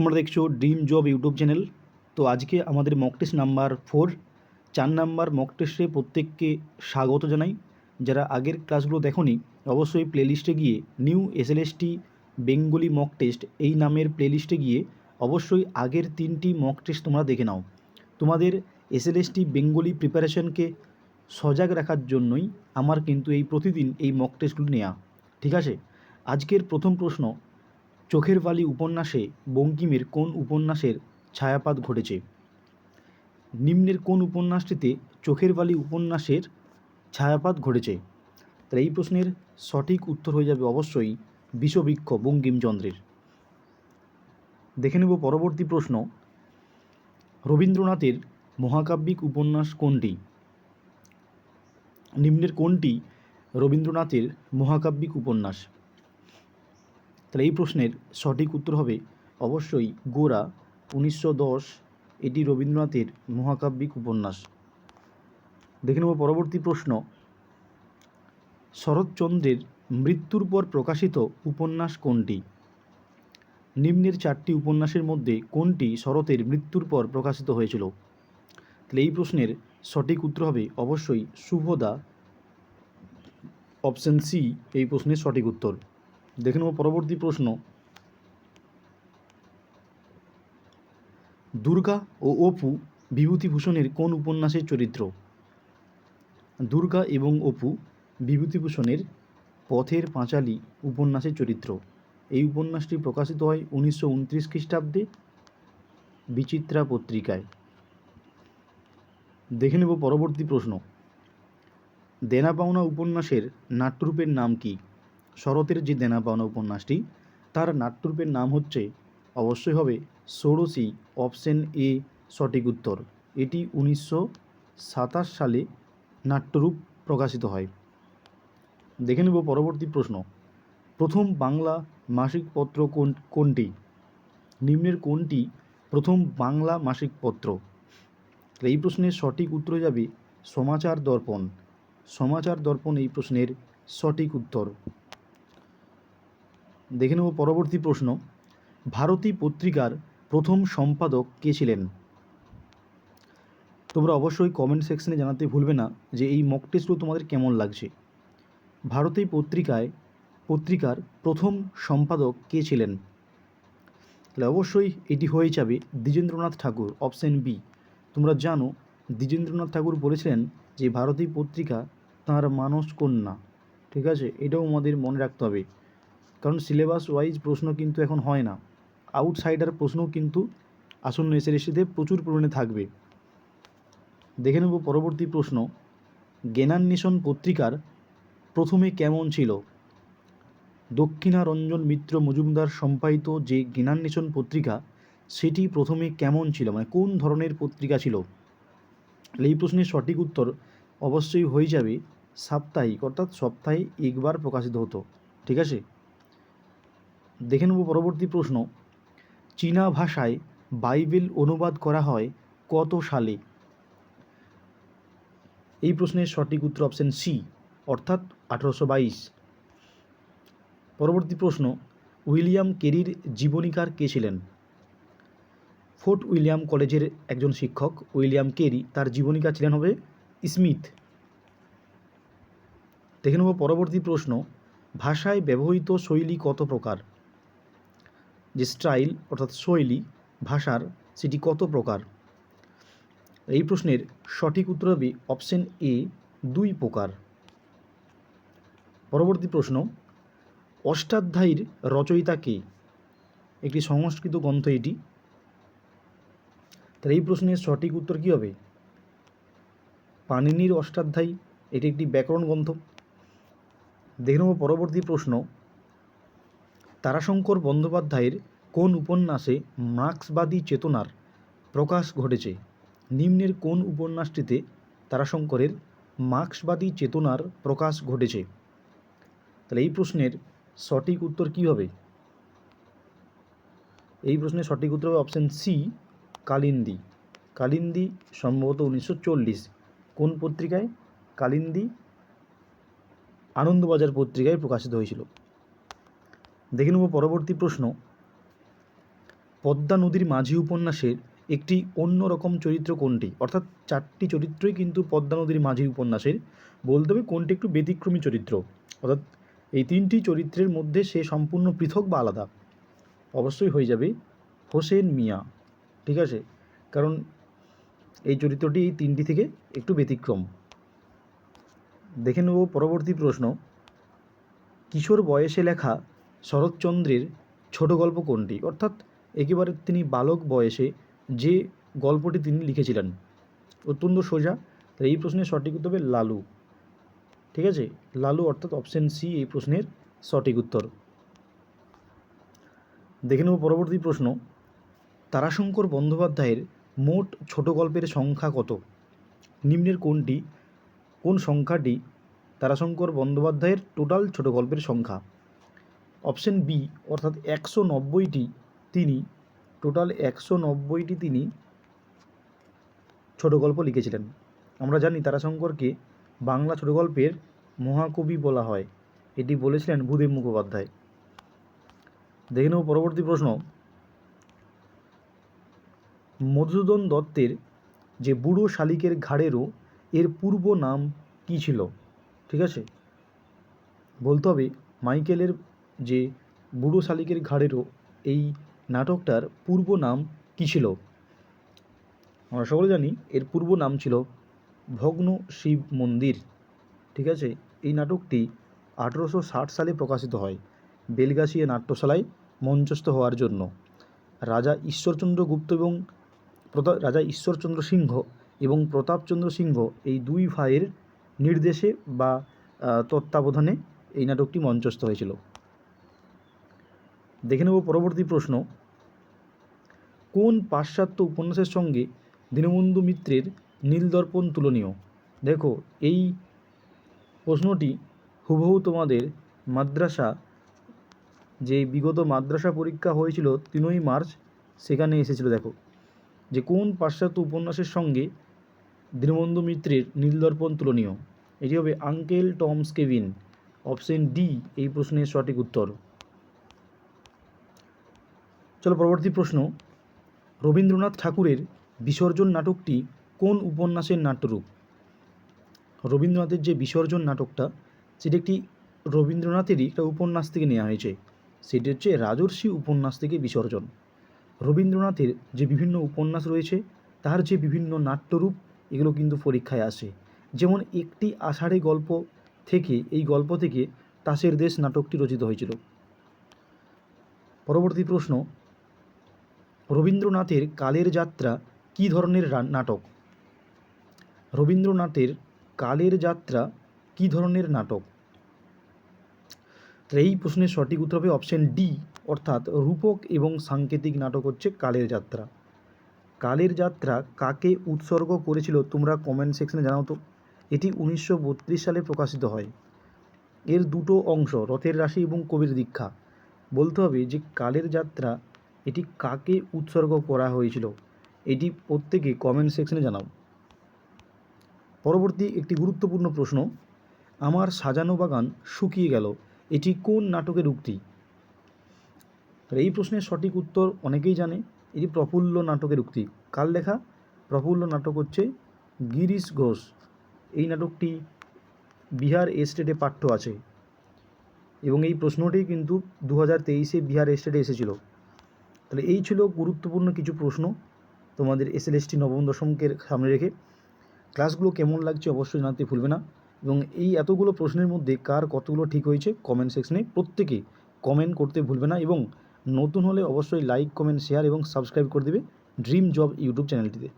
তোমরা দেখছ dream job YouTube channel তো আজকে আমাদের মক টেস্ট নাম্বার ফোর চার নাম্বার মক টেস্টে প্রত্যেককে স্বাগত জানাই। যারা আগের ক্লাসগুলো দেখোনি, অবশ্যই প্লেলিস্টে গিয়ে new SLST Bengali mock test এই নামের প্লেলিস্টে গিয়ে অবশ্যই আগের তিনটি মক টেস্ট তোমরা দেখে নাও। তোমাদের এসএলএসটি বেঙ্গলি প্রিপারেশনকে সজাগ রাখার জন্যই আমার কিন্তু এই প্রতিদিন এই মক টেস্টগুলো নেওয়া ঠিক আছে? আজকের প্রথম প্রশ্ন চোখের বালি উপন্যাসে বঙ্কিমের কোন উপন্যাসের ছায়াপাত ঘটেছে? নিম্নের কোন উপন্যাসটিতে চোখের বালি উপন্যাসের ছায়াপাত ঘটেছে? তাহলে এই প্রশ্নের সঠিক উত্তর হয়ে যাবে অবশ্যই বিষবৃক্ষ বঙ্কিমচন্দ্রের। দেখে নেব পরবর্তী প্রশ্ন। রবীন্দ্রনাথের মহাকাব্যিক উপন্যাস কোনটি? নিম্নের কোনটি রবীন্দ্রনাথের মহাকাব্যিক উপন্যাস? তাহলে এই প্রশ্নের সঠিক উত্তর হবে অবশ্যই গোরা উনিশশো দশ এটি রবীন্দ্রনাথের মহাকাব্যিক উপন্যাস। দেখে নেব পরবর্তী প্রশ্ন। শরৎচন্দ্রের মৃত্যুর পর প্রকাশিত উপন্যাস কোনটি? নিম্নের চারটি উপন্যাসের মধ্যে কোনটি শরতের মৃত্যুর পর প্রকাশিত হয়েছিল? তাহলে এই প্রশ্নের সঠিক উত্তর হবে অবশ্যই শুভদা। অপশন সি, এই প্রশ্নের সঠিক উত্তর। দেখে নেব পরবর্তী প্রশ্ন। দুর্গা ও অপু বিভূতিভূষণের কোন উপন্যাসের চরিত্র? দুর্গা এবং অপু বিভূতিভূষণের পথের পাঁচালী উপন্যাসের চরিত্র। এই উপন্যাসটি প্রকাশিত হয় উনিশশো উনত্রিশ খ্রিস্টাব্দে বিচিত্রা পত্রিকায়। দেখে নেব পরবর্তী প্রশ্ন। দেনা পাওনা উপন্যাসের নাট্যরূপের নাম কি? শরতের যে দেনা পাওনা উপন্যাসটি, তার নাট্যরূপের নাম হচ্ছে, অবশ্যই হবে, ষোড়শী, অপশন এ, সঠিক উত্তর। এটি উনিশশো সাতাশ সালে নাট্যরূপ প্রকাশিত হয়। দেখে নেব পরবর্তী প্রশ্ন। প্রথম বাংলা মাসিক পত্র কোন, কোনটি? নিম্নের কোনটি প্রথম বাংলা মাসিক পত্র? এই প্রশ্নের সঠিক উত্তর যাবে, সমাচার দর্পণ। সমাচার দর্পণ এই প্রশ্নের সঠিক উত্তর। দেখে নেব পরবর্তী প্রশ্ন। ভারতী পত্রিকার প্রথম সম্পাদক কে ছিলেন? তোমরা অবশ্যই কমেন্ট সেকশনে জানাতে ভুলবে না যে এই মক টেস্টগুলো তোমাদের কেমন লাগছে। ভারতী পত্রিকায় পত্রিকার প্রথম সম্পাদক কে ছিলেন? তাহলে অবশ্যই এটি হয়ে যাবে দ্বিজেন্দ্রনাথ ঠাকুর অপশন বি তোমরা জানো, দ্বিজেন্দ্রনাথ ঠাকুর বলেছিলেন যে ভারতী পত্রিকা তাঁর মানস কন্যা। ঠিক আছে? এটাও আমাদের মনে রাখতে হবে। কারণ সিলেবাস ওয়াইজ প্রশ্ন কিন্তু এখন হয় না। আউটসাইডার প্রশ্ন কিন্তু আসন্ন এসএসসিতে প্রচুর পরিমাণে থাকবে। দেখে নেব পরবর্তী প্রশ্ন। জ্ঞানান্বেষণ পত্রিকার প্রথমে কেমন ছিল? দক্ষিণারঞ্জন মিত্র মজুমদার সম্পাদিত যে জ্ঞানান্বেষণ পত্রিকা, সেটি প্রথমে কেমন ছিল? মানে কোন ধরনের পত্রিকা ছিল? এই প্রশ্নের সঠিক উত্তর অবশ্যই হয়ে যাবে সাপ্তাহিক, অর্থাৎ সপ্তাহে একবার প্রকাশিত হতো। ঠিক আছে? দেখে নেব পরবর্তী প্রশ্ন। চীনা ভাষায় বাইবেল অনুবাদ করা হয় কত সালে? এই প্রশ্নের সঠিক উত্তর অপশন সি অর্থাৎ আঠারোশো বাইশ। পরবর্তী প্রশ্ন, উইলিয়াম কেরির জীবনীকার কে ছিলেন? ফোর্ট উইলিয়াম কলেজের একজন শিক্ষক, উইলিয়াম কেরি, তার জীবনীকার ছিলেন হবে স্মিথ। দেখে নেব পরবর্তী প্রশ্ন, ভাষায় ব্যবহৃত শৈলী কত প্রকার? যে স্টাইল, অর্থাৎ শৈলী, ভাষার সেটি কত প্রকার? এই প্রশ্নের সঠিক উত্তর হবে অপশন এ দুই প্রকার। পরবর্তী প্রশ্ন, অষ্টাধ্যায়ীর রচয়িতা কে? একটি সংস্কৃত গ্রন্থ এটি। তাহলে এই প্রশ্নের সঠিক উত্তর কী হবে? পাণিনির অষ্টাধ্যায়ী, এটি একটি ব্যাকরণ গ্রন্থ। দেখে নেব পরবর্তী প্রশ্ন তারাশঙ্কর বন্দ্যোপাধ্যায়ের কোন উপন্যাসে মার্ক্সবাদী চেতনার প্রকাশ ঘটেছে? নিম্নের কোন উপন্যাসটিতে তারাশঙ্করের মার্ক্সবাদী চেতনার প্রকাশ ঘটেছে? তাহলে এই প্রশ্নের সঠিক উত্তর কী হবে? এই প্রশ্নের সঠিক উত্তর হবে অপশান সি কালিন্দি। কালিন্দি সম্ভবত উনিশশো চল্লিশ। কোন পত্রিকায়? কালিন্দি আনন্দবাজার পত্রিকায় প্রকাশিত হয়েছিল। দেখে নেব পরবর্তী প্রশ্ন। পদ্মা নদীর মাঝি উপন্যাসের একটি অন্য রকম চরিত্র কোনটি? অর্থাৎ চারটি চরিত্রই কিন্তু পদ্মা নদীর মাঝি উপন্যাসের। বলতে হবে কোনটি একটু ব্যতিক্রমী চরিত্র? অর্থাৎ এই তিনটি চরিত্রের মধ্যে সে সম্পূর্ণ পৃথক বা আলাদা? অবশ্যই হয়ে যাবে হোসেন মিয়া। ঠিক আছে? কারণ এই চরিত্রটি এই তিনটি থেকে একটু ব্যতিক্রম। দেখে নেব পরবর্তী প্রশ্ন। কিশোর বয়সে লেখা শরৎচন্দ্রের ছোট গল্প কোনটি? অর্থাৎ একেবারে তিনি বালক বয়সে যে গল্পটি তিনি লিখেছিলেন। অত্যন্ত সোজা এই প্রশ্নের সঠিক উত্তর হবে লালু। ঠিক আছে? লালু অর্থাৎ অপশন সি এই প্রশ্নের সঠিক উত্তর। দেখে নেব পরবর্তী প্রশ্ন। তারাশঙ্কর বন্দ্যোপাধ্যায়ের মোট ছোট গল্পের সংখ্যা কত? নিম্নের কোনটি? কোন সংখ্যাটি? তারাশঙ্কর বন্দ্যোপাধ্যায়ের টোটাল ছোট গল্পের সংখ্যা? অপশন বি, অর্থাৎ একশো নব্বইটি তিনি, টোটাল একশো নব্বইটি তিনি ছোট গল্প লিখেছিলেন। আমরা জানি তারাশঙ্করকে বাংলা ছোট গল্পের মহাকবি বলা হয়। এটি বলেছিলেন ভূদেব মুখোপাধ্যায়। দেখে নেব পরবর্তী প্রশ্ন। মধুসূদন দত্তের যে বুড়ো শালিকের ঘাড়েরও এর পূর্ব নাম কী ছিল? ঠিক আছে? বলতে হবে মাইকেলের যে বুড়ো শালিকের ঘাড়েরও এই নাটকটার পূর্ব নাম কী ছিল? আমরা সকলে জানি এর পূর্ব নাম ছিল ভগ্ন শিব মন্দির। ঠিক আছে? এই নাটকটি আঠেরোশো ষাট সালে প্রকাশিত হয় বেলগাছিয়া নাট্যশালায় মঞ্চস্থ হওয়ার জন্য। রাজা ঈশ্বরচন্দ্র গুপ্ত এবং রাজা ঈশ্বরচন্দ্র সিংহ এবং প্রতাপচন্দ্র সিংহ এই দুই ভাইয়ের নির্দেশে বা তত্ত্বাবধানে এই নাটকটি মঞ্চস্থ হয়েছিল। দেখে নেব পরবর্তী প্রশ্ন। কোন পাশ্চাত্য উপন্যাসের সঙ্গে দীনবন্ধু মিত্রের নীলদর্পণ তুলনীয়? দেখো, এই প্রশ্নটি হুবহু তোমাদের মাদ্রাসা, যে বিগত মাদ্রাসা পরীক্ষা হয়েছিল তিনই মার্চ, সেখানে এসেছিল। দেখো, যে কোন পাশ্চাত্য উপন্যাসের সঙ্গে দীনবন্ধু মিত্রের নীলদর্পণ তুলনীয়? এটি হবে uncle Tom's cabin, option D, এই প্রশ্নের সঠিক উত্তর। চলো পরবর্তী প্রশ্ন। রবীন্দ্রনাথ ঠাকুরের বিসর্জন নাটকটি কোন উপন্যাসের নাট্যরূপ? রবীন্দ্রনাথের যে বিসর্জন নাটকটা, সেটি একটি রবীন্দ্রনাথেরই একটা উপন্যাস থেকে নেওয়া হয়েছে। সেটি হচ্ছে রাজর্ষি উপন্যাস থেকে বিসর্জন। রবীন্দ্রনাথের যে বিভিন্ন উপন্যাস রয়েছে, তার যে বিভিন্ন নাট্যরূপ, এগুলো কিন্তু পরীক্ষায় আসে। যেমন একটি আষাঢ়ে গল্প থেকে, এই গল্প থেকে তাসের দেশ নাটকটি রচিত হয়েছিল। পরবর্তী প্রশ্ন রবীন্দ্রনাথের কালের যাত্রা কী ধরনের নাটক? রবীন্দ্রনাথের কালের যাত্রা কী ধরনের নাটক? এই প্রশ্নের সঠিক উত্তর হবে অপশন ডি, অর্থাৎ রূপক এবং সাংকেতিক নাটক হচ্ছে কালের যাত্রা। কালের যাত্রা কাকে উৎসর্গ করেছিল তোমরা কমেন্ট সেকশনে জানাও তো। এটি উনিশশো বত্রিশ সালে প্রকাশিত হয়। এর দুটো অংশ, রথের রাশি এবং কবির দীক্ষা। বলতে হবে যে কালের যাত্রা এটি কাকে উৎসর্গ করা হয়েছিল? এটি প্রত্যেকে কমেন্ট সেকশনে জানাও। পরবর্তী একটি গুরুত্বপূর্ণ প্রশ্ন, আমার সাজানো বাগান শুকিয়ে গেল, এটি কোন নাটকের উক্তি? এই প্রশ্নের সঠিক উত্তর অনেকেই জানে, এটি প্রফুল্ল নাটকের উক্তি। কার লেখা? প্রফুল্ল নাটক হচ্ছে গিরিশ ঘোষ। এই নাটকটি বিহার এস্টেটে পাঠ্য আছে। এবং এই প্রশ্নটি কিন্তু দু হাজার তেইশে বিহার এস্টেটে এসেছিল। তাহলে এই ছিল গুরুত্বপূর্ণ কিছু প্রশ্ন তোমাদের এসএলএসটি নবম দশমকের সামনে রেখে। ক্লাসগুলো কেমন লাগছে অবশ্যই জানাতে ভুলবে না এবং এই এতগুলো প্রশ্নের মধ্যে কার কতগুলো ঠিক হয়েছে কমেন্ট সেকশনে প্রত্যেকে কমেন্ট করতে ভুলবে না এবং নতুন হলে অবশ্যই লাইক কমেন্ট শেয়ার এবং সাবস্ক্রাইব করে দেবে ড্রিম জব ইউটিউব চ্যানেলটিতে